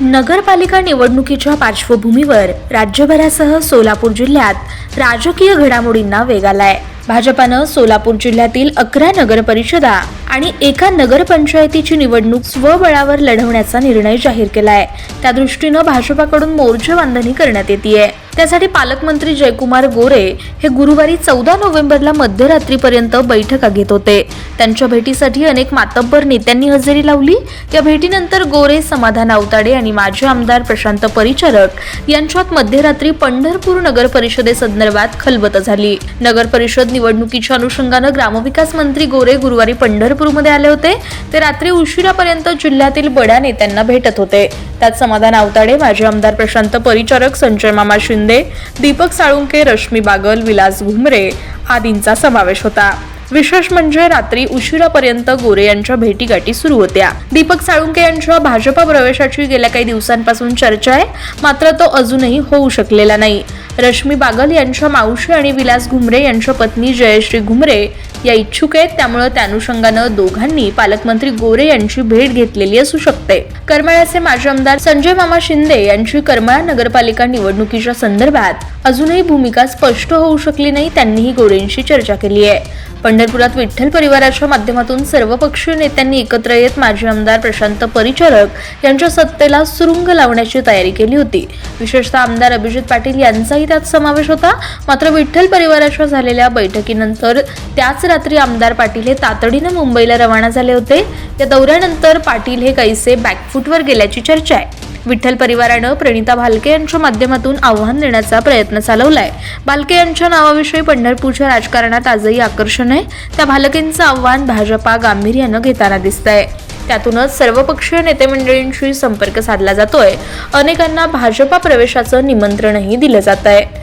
नगरपालिका निवडणुकीच्या पार्श्वभूमीवर राज्यभरासह सोलापूर जिल्ह्यात राजकीय घडामोडींना वेग आलाय. भाजपानं सोलापूर जिल्ह्यातील अकरा नगर परिषदा आणि एका नगरपंचायतीची निवडणूक स्वबळावर लढवण्याचा निर्णय जाहीर केलाय. त्या दृष्टीनं भाजपाकडून मोर्चा बांधणी करण्यात येते त्यासाठी पालकमंत्री जयकुमार गोरे हे गुरुवारी चौदा नोव्हेंबरला मध्यरात्रीपर्यंत बैठका घेत होते. त्यांच्या भेटीसाठी अनेक मातब्बर नेत्यांनी हजेरी लावली. या भेटीनंतर गोरे समाधान आवताडे आणि माजी आमदार प्रशांत परिचारक यांच्यात मध्यरात्री पंढरपूर नगर परिषदेसंदर्भात खलबत झाली. नगर परिषद निवडणुकीच्या अनुषंगानं ग्रामविकास मंत्री गोरे गुरुवारी पंढरपूरमध्ये आले होते. ते रात्री उशिरापर्यंत जिल्ह्यातील बड्या नेत्यांना भेटत होते. त्यात समाधान अवताडे माजी आमदार प्रशांत परिचारक संजय मामा शिंदे दीपक साळुंके रश्मी बागल विलास घुमरे आदींचा समावेश होता. विशेष म्हणजे रात्री उशिरापर्यंत गोरे यांच्या भेटीगाठी सुरू होत्या. दीपक साळुंके यांच्या भाजपा प्रवेशाची गेल्या काही दिवसांपासून चर्चा आहे मात्र तो अजूनही होऊ शकलेला नाही. रश्मी बागल यांच्या मावशी आणि विलास घुमरे यांच्या पत्नी जयश्री घुमरे या इच्छुक आहेत. त्यामुळे त्या अनुषंगानं दोघांनी पालकमंत्री गोरे यांची भेट घेतलेली असू शकते. करमाळ्याचे माजी आमदार संजय मामा शिंदे यांची करमाळा नगरपालिका निवडणुकीच्या संदर्भात अजूनही भूमिका स्पष्ट होऊ शकली नाही त्यांनीही गोरेंशी चर्चा केली आहे. पंढरपुरात विठ्ठल परिवाराच्या माध्यमातून सर्वपक्षीय नेत्यांनी एकत्र येत माजी आमदार प्रशांत परिचारक यांच्या सत्तेला सुरुंग लावण्याची तयारी केली होती. विशेषतः आमदार अभिजित पाटील यांचाही त्यात समावेश होता. मात्र विठ्ठल परिवाराच्या झालेल्या बैठकीनंतर त्याच रात्री आमदार पाटील हे तातडीनं मुंबईला रवाना झाले होते. या दौऱ्यानंतर पाटील हे कैसे बॅकफूटवर गेल्याची चर्चा आहे. विठ्ठल परिवारानं प्रणिता भालके यांच्या माध्यमातून आव्हान देण्याचा प्रयत्न चालवलाय. भालके यांच्या नावाविषयी पंढरपूरच्या राजकारणात आजही आकर्षण आहे. त्या भालकेंचं आव्हान भाजपा गांभीर्यानं घेताना दिसतंय. त्यातूनच सर्वपक्षीय नेते मंडळींशी संपर्क साधला जातोय. अनेकांना भाजपा प्रवेशाचं निमंत्रणही दिलं जात आहे